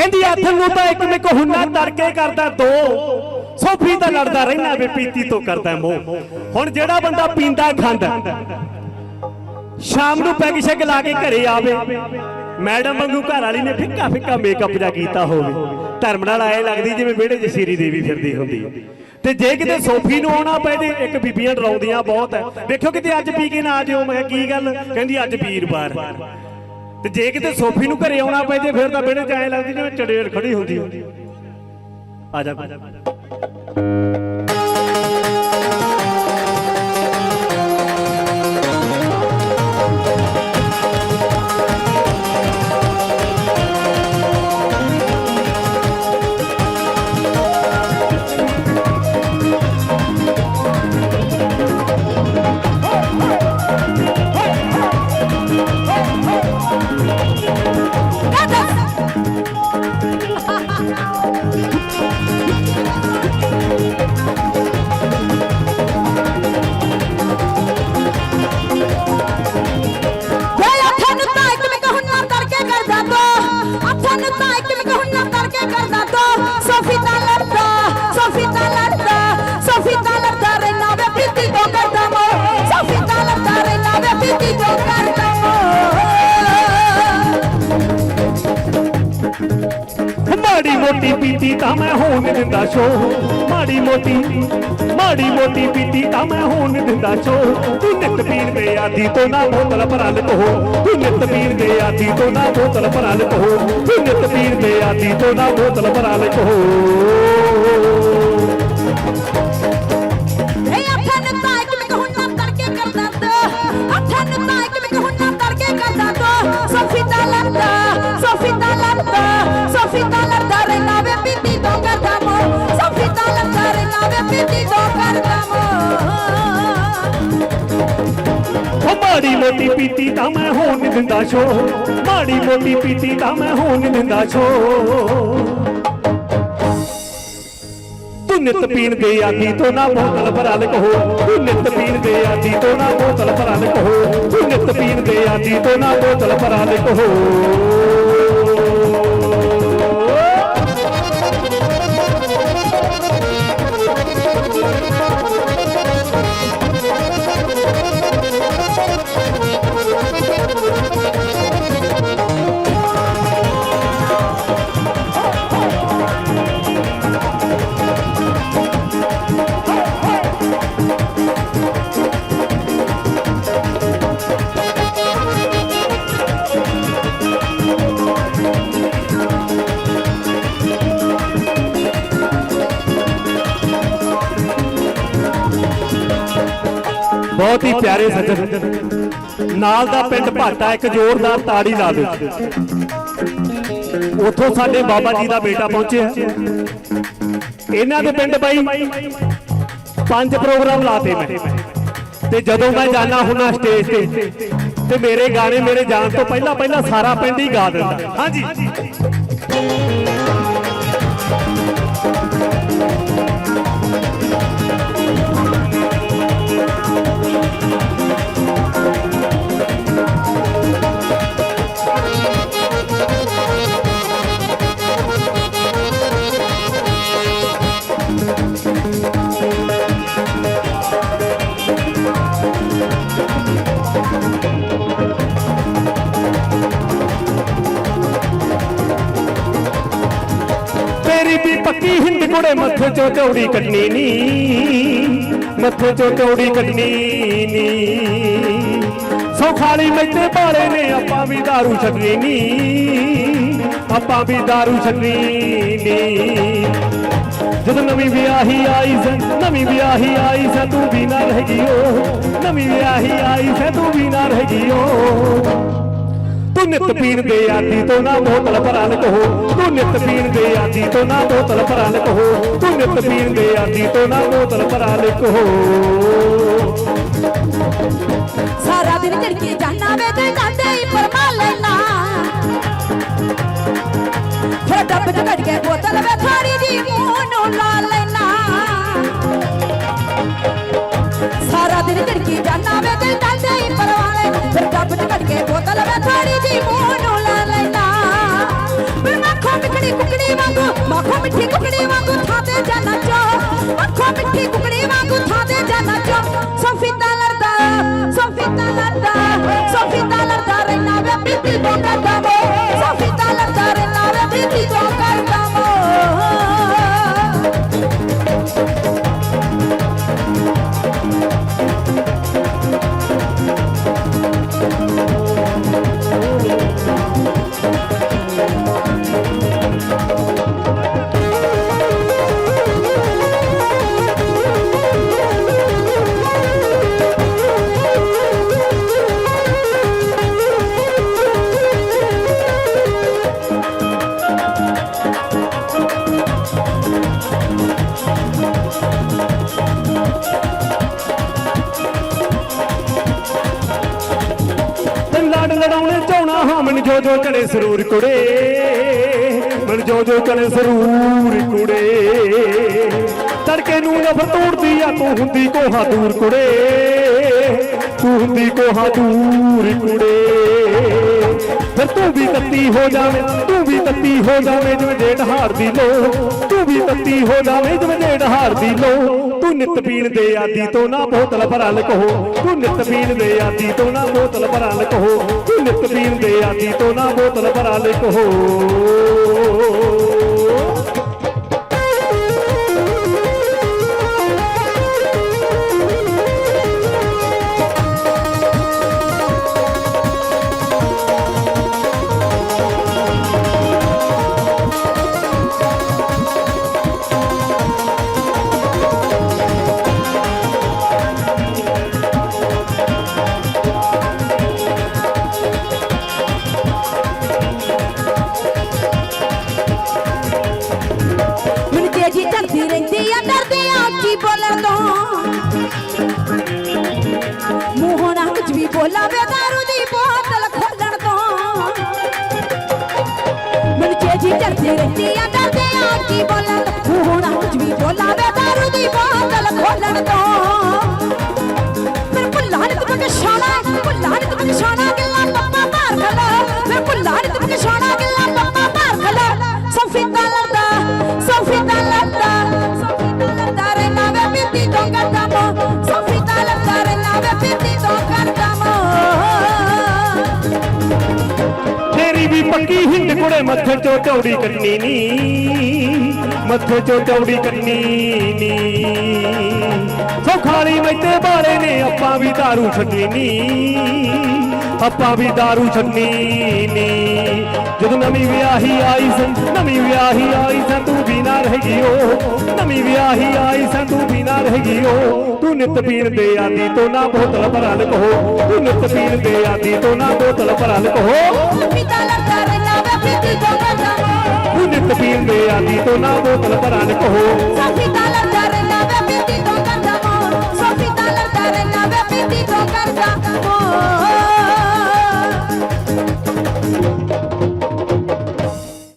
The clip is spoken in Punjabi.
ਕਹਿੰਦੀ ਆਥਨ ਨੂੰ ਤਾਂ ਇੱਕ ਮਿਕ ਹੁੰਨਾ ਤੜਕੇ ਕਰਦਾ ਦੋ। ਸੋਫੀ ਤਾਂ ਲੜਦਾ ਰਹਿਣਾ ਵੇ, ਪੀਤੀ ਤੋਂ ਕਰਦਾ ਮੋਹ। ਹੁਣ ਜਿਹੜਾ ਬੰਦਾ ਪੀਂਦਾ ਖਾਂਦਾ ਸ਼ਾਮ ਨੂੰ ਪੈਗ ਸ਼ੈਗ ਲਾ ਕੇ ਘਰੇ ਆਵੇ। ਮੈਡਮ ਵਾਂਗੂ ਘਰ ਵਾਲੀ ਨੇ ਫਿੱਕਾ ਫਿੱਕਾ ਮੇਕਅਪ ਜਾ ਕੀਤਾ ਹੋਵੇ। ਧਰਮ ਨਾਲ ਆਏ ਲੱਗਦੀ ਜਿਵੇਂ ਵਿਹੜੇ 'ਚ ਸ਼ੀਰੀ ਦੇਵੀ ਫਿਰਦੀ ਹੁੰਦੀ। ਤੇ ਜੇ ਕਿਤੇ ਸੋਫੀ ਨੂੰ ਆਉਣਾ ਪੈ ਤੇ ਇੱਕ ਬੀਬੀਆਂ ਡਰਾਉਂਦੀਆਂ ਬਹੁਤ ਹੈ ਵੇਖੋ ਕਿਤੇ ਅੱਜ ਪੀ ਕੇ ਨਾ ਆ ਜਿਓ, ਮੈਂ ਕੀ ਗੱਲ? ਕਹਿੰਦੀ, ਅੱਜ ਵੀਰਵਾਰ ਤੇ ਜੇ ਕਿਤੇ ਸੋਫੀ ਨੂੰ ਘਰੇ ਆਉਣਾ ਪਏ ਤੇ ਫਿਰ ਤਾਂ ਵਿਹੜੇ 'ਚ ਐ ਲੱਗਦੀ ਜਿਵੇਂ ਚੜੇਲ ਖੜੀ ਹੁੰਦੀ ਹੁੰਦੀ ਆ ਜਾ ਮਾੜੀ ਪੀਤੀ ਤਾਂ ਮੈਂ ਹੋਣ ਦਿੰਦਾ ਸ਼ੋ ਮਾੜੀ ਮੋਟੀ ਮਾੜੀ ਮੋਟੀ ਪੀਤੀ ਤਾਂ ਮੈਂ ਹੋਣ ਦਿੰਦਾ ਸ਼ੋ ਤੂੰ ਨਿਤ ਪੀਣ ਦੇ ਆਦੀ ਤੋਂ ਨਾ ਬੋਤਲ ਭਰਾ ਲਿਤ ਹੋ। ਤੂੰ ਨਿਤ ਪੀਣ ਦੇ ਆਦੀ ਤੋਂ ਨਾ ਬੋਤਲ ਭਰਾ ਲਿਤ ਹੋ। ਤੂੰ ਨਿਤ ਪੀਣ ਦੇ ਆਦੀ ਤੋਂ ਨਾ ਬੋਤਲ ਭਰਾ ਲਿਤ ਹੋ। ਮਾੜੀ ਮੋਟੀ ਪੀਤੀ ਤਾਂ ਮੈਂ ਹੋਣ ਦਿੰਦਾ ਸ਼ੋ ਮਾੜੀ ਮੋਟੀ ਪੀਤੀ ਤਾਂ ਮੈਂ ਹੋਣ ਦਿੰਦਾ ਸ਼ੋ ਤੂੰ ਨਿਤ ਪੀਣ ਦੇ ਆਦੀ ਤੋਂ ਨਾ ਬੋਤਲ ਭਰਾ ਲੈ ਕਹੋ। ਤੂੰ ਨਿਤ ਪੀਣ ਦੇ ਆਦੀ ਤੋਂ ਨਾ ਬੋਤਲ ਭਰਾ ਲੈ ਕਹੋ। ਤੂੰ ਨਿਤ ਪੀਣ ਦੇ ਆਦੀ ਤੋਂ ਨਾ ਬੋਤਲ ਭਰਾ ਲੈ ਕਹੋ। ਬਹੁਤ ਹੀ ਪਿਆਰੇ ਸੱਜਣ। ਨਾਲ ਦਾ ਪਿੰਡ ਭਾਟਾ ਇੱਕ ਜ਼ੋਰਦਾਰ ਤਾੜੀ ਲਾ ਦਿਓ। ਉੱਥੋਂ ਸਾਡੇ ਬਾਬਾ ਜੀ ਦਾ ਬੇਟਾ ਪਹੁੰਚਿਆ। ਇਹਨਾਂ ਦੇ ਪਿੰਡ ਬਾਈ ਪੰਜ ਪ੍ਰੋਗਰਾਮ ਲਾਤੇ ਮੈਂ। ਤੇ ਜਦੋਂ ਮੈਂ ਜਾਣਾ ਹੁੰਨਾ ਸਟੇਜ ਤੇ ਤੇ ਮੇਰੇ ਗਾਣੇ ਮੇਰੇ ਜਾਣ ਤੋਂ ਪਹਿਲਾਂ ਪਹਿਲਾਂ ਸਾਰਾ ਪਿੰਡ ਹੀ ਗਾ ਦਿੰਦਾ। ਹਾਂਜੀ। ਕੁੜੇ ਮੱਥੇ ਚੋਂ ਚੌੜੀ ਕੱਟਣੀ ਨੀ ਮੱਥੇ ਚੋਂ ਚੌੜੀ ਕੱਟਣੀ ਨੀ ਸੋ ਖਾਲੀ ਮੈਤੇ ਬਾਲੇ ਨੇ ਆਪਾਂ ਵੀ दारू ਛੱਡਣੀ ਨੀ ਆਪਾਂ ਵੀ दारू ਛੱਡਣੀ ਨੀ ਜਦੋਂ ਨਵੀਂ ਵਿਆਹੀ ਆਈ ਸੈਂ ਨਵੀਂ ਵਿਆਹੀ ਆਈ ਸੈਂ ਤੂੰ ਵੀ ਨਾ ਰਹਿ ਗਈ ਓ ਨਵੀਂ ਵਿਆਹੀ ਆਈ ਸੈਂ ਤੂੰ ਵੀ ਨਾ ਰਹਿ ਗਈ ਓ ਤੂੰ ਨਿਤ ਪੀਣ ਦੇ ਆਦੀ ਤੋਂ ਨਾ ਬੋਤਲ ਭਰਾ ਲ ਕਹੋ ਤੂੰ ਨਿਤ ਪੀਣ ਦੇ ਆਦੀ ਤੋਂ ਨਾ ਬੋਤਲ ਭਰਾ ਲ ਕਹੋ ਤੂੰ ਨਿਤ ਪੀਣ ਦੇ ਆਦੀ ਤੋਂ ਨਾ ਬੋਤਲ ਭਰਾ ਲ ਕਹੋ ਸਾਰਾ ਦਿਨ ਝੜਕੀ ਜਾਨਾ ਵੇ ਤੇ ਜਾਂਦੇ ਹੀ ਪਰਮਾ ਲੈਣਾ ਫਿਰ ਡੱਬ ਚ ਘੜ ਕੇ ਬੋਤਲ ਵੇ ਥਾੜੀ I'ma take a ਲੜਾਉਣੇ ਚਾਉਣਾ ਹਾਂ, ਮਨ ਜੋ ਜੋ ਚੜੇ ਸਰੂਰ ਕੁੜੇ। ਮਨ ਜੋ ਜੋ ਚੜੇ ਸਰੂਰ ਕੁੜੇ। ਤੜਕੇ ਨੂੰ ਨਫਰ ਤੋੜਦੀ ਆ, ਤੂੰ ਹੁੰਦੀ ਕੋਹਾ ਦੂਰ ਕੁੜੇ। ਤੂੰ ਹੁੰਦੀ ਕੋਹਾ ਦੂਰ ਕੁੜੇ। ਫਿਰ ਤੂੰ ਵੀ ਤੱਤੀ ਹੋ ਜਾਵੇਂ, ਤੂੰ ਵੀ ਤੱਤੀ ਹੋ ਜਾਵੇਂ, ਜਿਵੇਂ ਡੇਢ ਹਾਰ ਦੀ ਲੋ। ਤੂੰ ਵੀ ਤੱਤੀ ਹੋ ਜਾਵੇਂ, ਜਿਵੇਂ ਡੇਢ ਹਾਰ ਦੀ ਲੋ। ਤੂੰ ਨਿਤ ਪੀਣ ਦੇ ਆਦੀ ਤੋਂ ਨਾ ਬੋਤਲ ਭਰਾ ਲਕੋ ਤੂੰ ਨਿਤ ਪੀਣ ਦੇ ਆਦੀ ਤੋਂ ਨਾ ਬੋਤਲ ਭਰਾ ਲਕੋ ਤੂੰ ਨਿਤ ਪੀਣ ਦੇ ਆਦੀ ਤੋਂ ਨਾ ਬੋਤਲ ਭਰਾ ਲਕੋ ਤੇਜੀ ਚੜਦੀ ਕੀ ਬੋਲਣ ਤੋਂ ਮੂੰਹੋਂ ਕੁਝ ਵੀ ਬੋਲਾ ਵੇ ਦਾਰੂ ਦੀ ਬੋਤਲ ਖੋਲਣ ਤੋਂ। ਫਿਰ ਭੁੱਲਾ ਨੀ ਤੂੰ ਸ਼ਾਨਾ ਭੁੱਲਾ ਨੀ ਤੂੰ ਸ਼ਾਨਾ ਪੱਕੀ ਹਿੰਡ ਕੁੜੇ ਮੱਥੇ ਚੋਂ ਚੌੜੀ ਕੱਟਣੀ ਨੀ ਮੱਥੇ ਚੋਂ ਚੌੜੀ ਕੱਟਣੀ ਨੀ ਸੌਖਾਲੀ ਮੈਤੇ ਬਾਲੇ ਨੇ ਆਪਾਂ ਵੀ दारू ਛੱਡਣੀ ਨੀ ਆਪਾਂ ਵੀ दारू ਛੱਡਣੀ ਨੀ ਜਦੋਂ ਨਵੀਂ ਵਿਆਹੀ ਆਈ ਸੰ ਨਵੀਂ ਵਿਆਹੀ ਆਈ ਸੰ ਤੂੰ ਵੀ ਨਾ ਰਹਿ ਗਈ ਓ ਨਵੀਂ ਵਿਆਹੀ ਆਈ ਸੰ ਤੂੰ ਵੀ ਨਾ ਰਹਿ ਗਈ ਓ ਤੂੰ ਨਿਤ ਪੀਣ ਦੇ ਆਦੀ ਤੋਂ ਨਾ ਬੋਤਲ ਭਰਾ ਲਕੋ ਤੂੰ ਨਿਤ ਪੀਣ ਦੇ ਆਦੀ ਤੋਂ ਨਾ ਬੋਤਲ ਭਰਾ ਲਕੋ ਸੋਫੀ ਤਾਂ ਲੜਦਾ ਰੇ ਨਾ ਵੇ ਦੇ ਆਦੀ ਤੋਂ ਨਾ ਬੋਤਲ ਭਰਾ ਨੇ ਕਹੋ ਤਾਂ ਲੜਦਾ ਰੇ ਨਾ ਵੇ ਬੀਤੀ ਤੋਂ ਕਰਦਾ ਮੋ ਸੋਫੀ ਤਾਂ ਲੜਦਾ ਰੇ ਵੇ ਬੀਤੀ ਤੋਂ ਕਰਦਾ ਮੋ